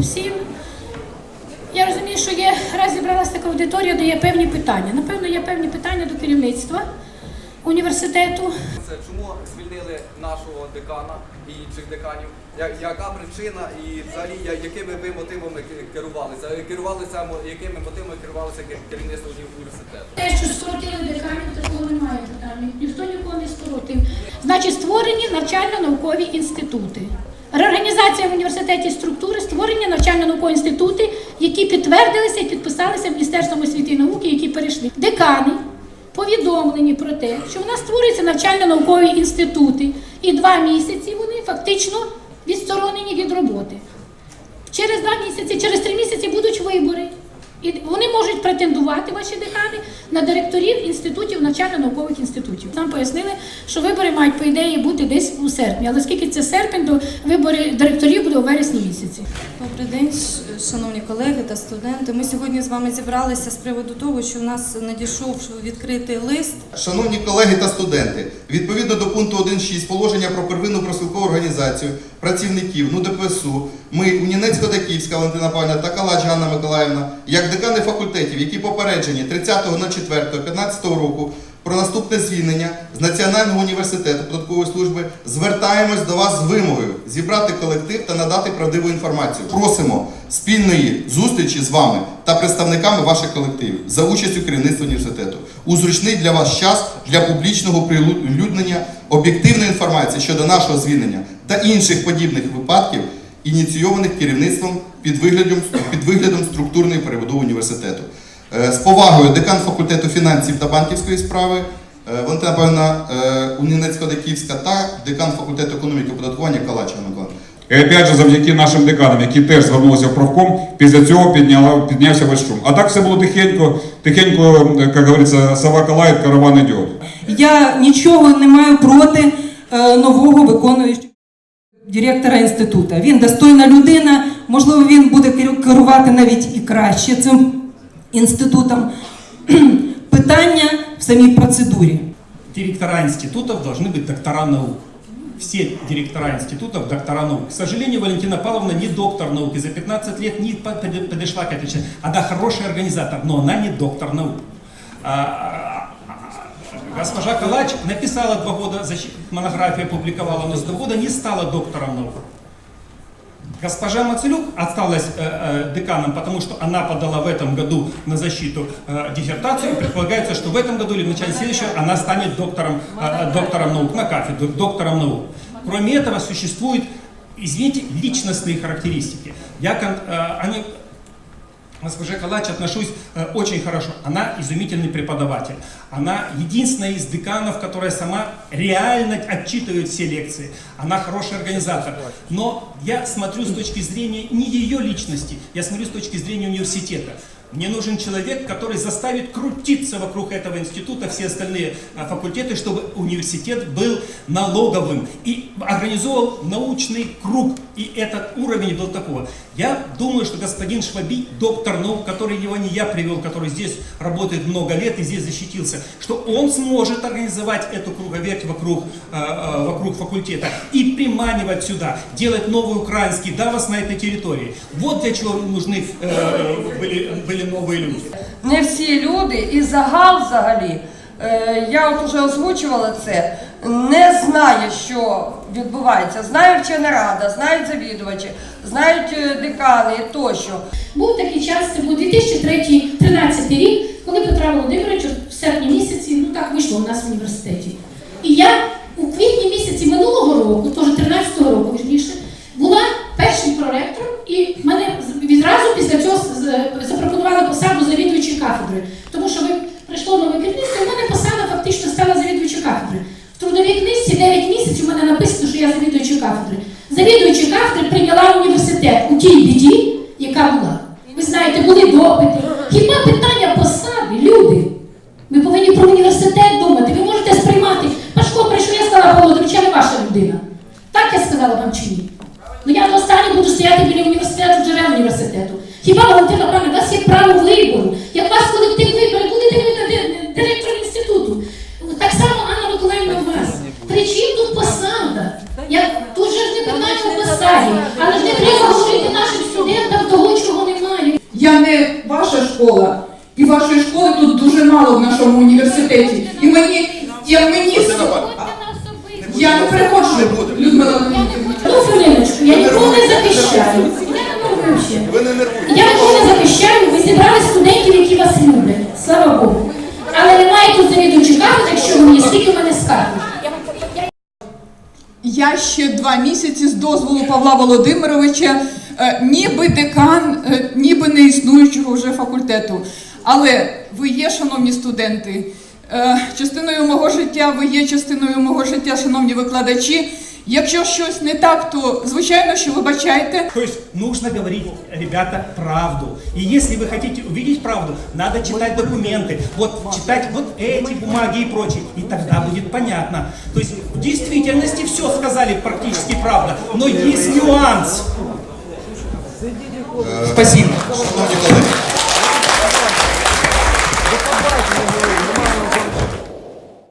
Всім. Я розумію, що є раз зібралася така аудиторія, де є певні питання. Напевно, є певні питання до керівництва університету. Це чому звільнили нашого декана і інших деканів? Я- Яка причина і взагалі я- якими ви мотивами ке- керувалися? Керувалися мо- якими мотивами керувалося ке- керівництво університету? Те, що скоротили деканів, такого немає питання. Ніхто нікого не скоротив. Значить, створені навчально-наукові інститути. Реорганізація в університеті структури, створення навчально-наукових інститути, які підтвердилися і підписалися Міністерством освіти і науки, які перейшли. Декани повідомлені про те, що в нас створюються навчально-наукові інститути, і два місяці вони фактично відсторонені від роботи. Через два місяці, через три місяці будуть вибори. І вони можуть претендувати, ваші декани, на директорів інститутів, навчально-наукових інститутів. Нам пояснили, що вибори мають, по ідеї, бути десь у серпні. Але оскільки це серпень, то вибори директорів буде у вересні місяці. Добрий день, шановні колеги та студенти. Ми сьогодні з вами зібралися з приводу того, що в нас надійшов відкритий лист Шановні колеги та студенти, відповідно до пункту 1.6 положення про первинну просвіткову організацію працівників НУ ДПСУ, ми, Унінецько-Даківська Валентина Павлівна та Калач Ганна Миколаївна, як декани факультетів, які попереджені 30.04.15 року про наступне звільнення з Національного університету податкової служби, звертаємось до вас з вимогою зібрати колектив та надати правдиву інформацію. Просимо спільної зустрічі з вами та представниками ваших колективів за участю керівництва університету у зручний для вас час для публічного прилюднення об'єктивної інформації щодо нашого звільнення та інших подібних випадків, ініційованих керівництвом під виглядом, під виглядом структурної перебудови університету. Е, З повагою декан факультету фінансів та банківської справи е, Валентина Павлівна е, Унінецько-Даківська та декан факультету економіки і оподаткування Калача Микола. І опять же, завдяки нашим деканам, які теж звернулися в профком, після цього підняла, піднявся весь шум. А так все було тихенько, тихенько, як говориться, собака лає, караван йде. Я нічого не маю проти нового виконуючого директора інституту. Він достойна людина, можливо, він буде керу- керувати навіть і краще цим інститутом. Питання в самій процедурі. директора институтов должны быть доктора наук. Все директора институтов доктора наук. К сожалению, Валентина Павловна не доктор науки. За 15 лет не по- под- подошла к этой части. Она хороший организатор, но она не доктор наук. Госпожа Калач написала два года монографию, опубликовала, но с два года не стала доктором наук. Госпожа Мацелюк осталась э, э, деканом, потому что она подала в этом году на защиту э, диссертацию. Предполагается, что в этом году или в начале следующего она станет доктором, э, доктором наук на кафедру, доктором наук. Кроме этого, существуют, извините, личностные характеристики. Я, э, они, Госпоже Калач отношусь э, очень хорошо. Она изумительный преподаватель. Она единственная из деканов, которая сама реально отчитывает все лекции. Она хороший организатор. Но я смотрю с точки зрения не ее личности, я смотрю с точки зрения университета. Мне нужен человек, который заставит крутиться вокруг этого института все остальные а, факультеты, чтобы университет был налоговым и организовал научный круг. И этот уровень был такого. Я думаю, что господин Шваби, доктор наук, который его не я привел, который здесь работает много лет и здесь защитился, что он сможет организовать эту круговерть вокруг, э, э, вокруг факультета и приманивать сюда, делать новый украинский давос на этой территории. Вот для чего нужны э, были, были новые люди. не всі люди і загал взагалі. е, Я от уже озвучувала це, не знає, що відбувається. Знає вчена рада, знають завідувачі, знають е, декани тощо. Був такий час, це був 2003-2013 рік, коли Петра Володимирович в серпні місяці, ну так вийшло у нас в університеті. І я у квітні місяці минулого року, теж 13-го року, вірніше, була першим проректором, і мене з- відразу після цього з- з- запропонували посаду завідувачі кафедри. Тому що ви прийшло нове керівництво, і в мене посада фактично стала завідувачі кафедри. В трудовій книжці 9 місяців у мене написано, що я завідуючи кафедри. Завідуючи кафедри прийняла університет у тій біді, яка була. Ви знаєте, були допити. Хіба питання посади, люди? Ми повинні про університет думати. Ви можете сприймати. Пашко прийшов, я сказала Павло я не ваша людина. Так я сказала вам чи ні? Ну я до останнього буду стояти біля університету, джерел університету. Хіба Валентина вас є право вибору? Як вас колектив вибере, будете ви ди- директором інституту? Так само Анна Миколаївна у вас. При чим тут посада? Я тут же ж не питання в посаді. Але ж не треба говорити нашим студентам того, чого немає. Я не ваша школа, і вашої школи тут дуже мало в нашому університеті. І мені, я мені я не переходжу, Людмила Ну, хвилиночку, я нікого не захищаю. Я не. Ви не нервуйте. Я нікого не захищаю, ви зібрали студентів, які вас люблять. Слава Богу. Але немає тут завідувачі кафедр, якщо ви мені скільки в мене скарги. Я ще два місяці з дозволу Павла Володимировича, е, ніби декан, е, ніби не існуючого вже факультету. Але ви є, шановні студенти, е, частиною мого життя, ви є частиною мого життя, шановні викладачі. Якщо щось не так, то звичайно, що вибачайте. То есть нужно говорить, ребята, правду. И если вы хотите увидеть правду, надо читать документы, вот читать вот эти бумаги и прочее, и тогда будет понятно. То есть в действительности все сказали практически правда, но есть нюанс. Спасибо. Шановні колеги,